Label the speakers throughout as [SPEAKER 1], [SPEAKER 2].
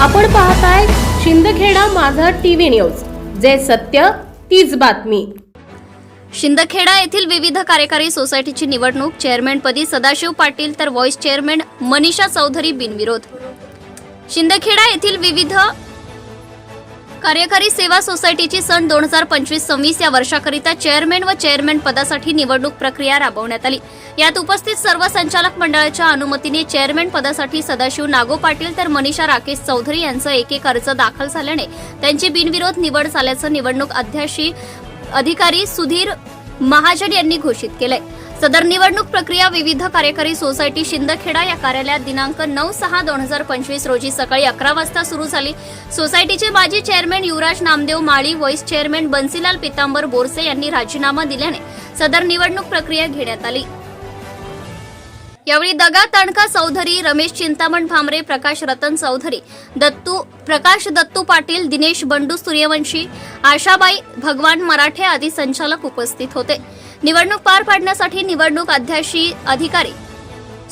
[SPEAKER 1] आपण पाहताय शिंदखेडा माझा टीव्ही न्यूज. जे सत्य तीच बातमी.
[SPEAKER 2] शिंदखेडा येथील विविध कार्यकारी सोसायटीची निवडणूक चेअरमॅनपदी सदाशिव पाटील तर व्हाईस चेअरमॅन मनीषा चौधरी बिनविरोध. शिंदखेडा येथील विविध कार्यकारी सेवा सोसायटीची सन दोन हजार पंचवीस सव्वीस या वर्षाकरिता चेअरमॅन व चेअरमॅन पदासाठी निवडणूक प्रक्रिया राबवण्यात आली. यात उपस्थित सर्व संचालक मंडळाच्या अनुमतीने चेअरमॅन पदासाठी सदाशिव नागो पाटील तर मनीषा राकेश चौधरी यांचं एक एक अर्ज दाखल झाल्याने त्यांची बिनविरोध निवड झाल्याचं निवडणूक अध्याशी अधिकारी सुधीर महाजन यांनी घोषित केलंय. सदर निवडणूक प्रक्रिया विविध कार्यकारी सोसायटी शिंदखेडा या कार्यालयात दिनांक नऊ सहा दोन हजार पंचवीस रोजी सकाळी अकरा वाजता सुरू झाली. सोसायटीचे माजी chairman Yuvraj Namdev Mali vice chairman Bansilal Pitambar Borse यांनी राजीनामा दिल्याने सदर निवडणूक प्रक्रिया घेण्यात आली. यावेळी दगा तणका चौधरी रमेश चिंतामण भामरे प्रकाश रतन चौधरी दत्तू प्रकाश दत्तू पाटील दिनेश बंडू सूर्यवंशी आशाबाई भगवान मराठे आदी संचालक उपस्थित होते. निवडणूक पार पाडण्यासाठी निवडणूक अध्याशी अधिकारी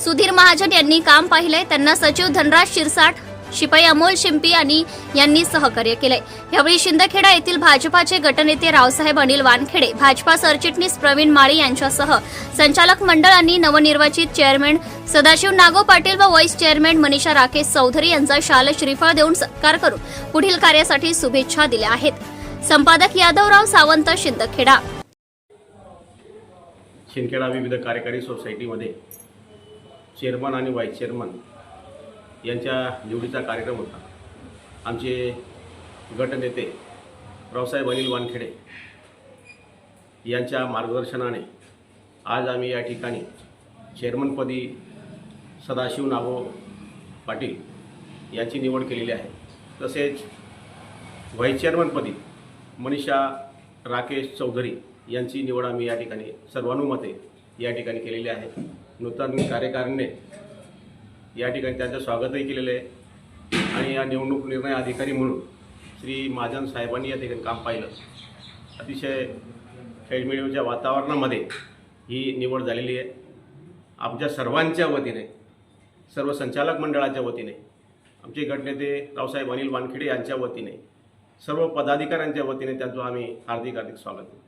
[SPEAKER 2] सुधीर महाजन यांनी काम पाहिलंय. त्यांना सचिव धनराज शिरसाट शिपाई अमोल शिंपी आणि यांनी सहकार्य केलंय. यावेळी शिंदखेडा येथील भाजपाचे गटनेते रावसाहेब अनिल वानखेडे भाजपा सरचिटणीस प्रवीण माळी यांच्यासह संचालक मंडळ आणि नवनिर्वाचित चेअरमॅन सदाशिव नागो पाटील व व्हाईस चेअरमॅन मनीषा राकेश चौधरी यांचा शाल श्रीफळ देऊन सत्कार करून पुढील कार्यासाठी शुभेच्छा दिल्या आहेत. संपादक यादवराव सावंत शिंदखेडा
[SPEAKER 3] शिंदखेडा विविध कार्यकारी सोसायटीमध्ये चेअरमन आणि व्हाईस चेअरमन यांच्या निवडीचा कार्यक्रम होता. आमचे गटनेते रावसाहेब अनिल वानखेडे यांच्या मार्गदर्शनाने आज आम्ही या ठिकाणी चेअरमनपदी सदाशिव नागो पाटील यांची निवड केलेली आहे. तसेच व्हाईस चेअरमनपदी मनीषा राकेश चौधरी यांची निवड आम्ही या ठिकाणी सर्वानुमते या ठिकाणी केलेली आहे. नूतन कार्यकारिणीने या ठिकाणी त्यांचं स्वागतही केलेलं आहे. आणि या निवडणूक निर्णय अधिकारी म्हणून श्री महाजन साहेबांनी या ठिकाणी काम पाहिलं. अतिशय खेळमेळीच्या वातावरणामध्ये ही निवड झालेली आहे. आमच्या सर्वांच्या वतीने सर्व संचालक मंडळाच्या वतीने आमचे गटनेते रावसाहेब अनिल वानखेडे यांच्या वतीने सर्व पदाधिकाऱ्यांच्या वतीने त्यांचं आम्ही हार्दिक हार्दिक स्वागत